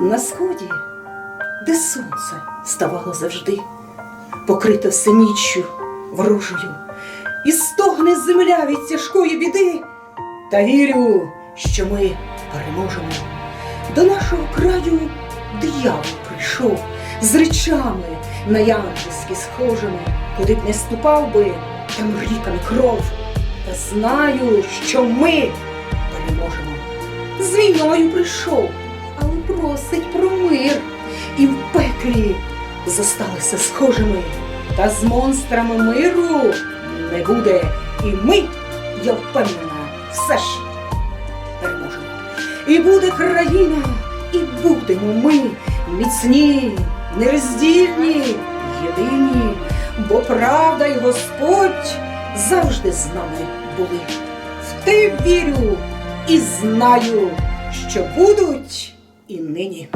На сході, де сонце ставало завжди, покрите синіччю ворожою, і стогне земля від тяжкої біди. Та вірю, що ми переможемо. До нашого краю диявол прийшов з речами на янківські схожими, куди б не ступав би, там ріками кров. Та знаю, що ми переможемо. З війною прийшов, просить про мир. І в пеклі зосталися схожими. Та з монстрами миру не буде. І ми, я впевнена, все ж переможемо. І буде країна, і будемо ми міцні, нероздільні, єдині, бо правда й Господь завжди з нами були. В те вірю і знаю, що будуть і нині.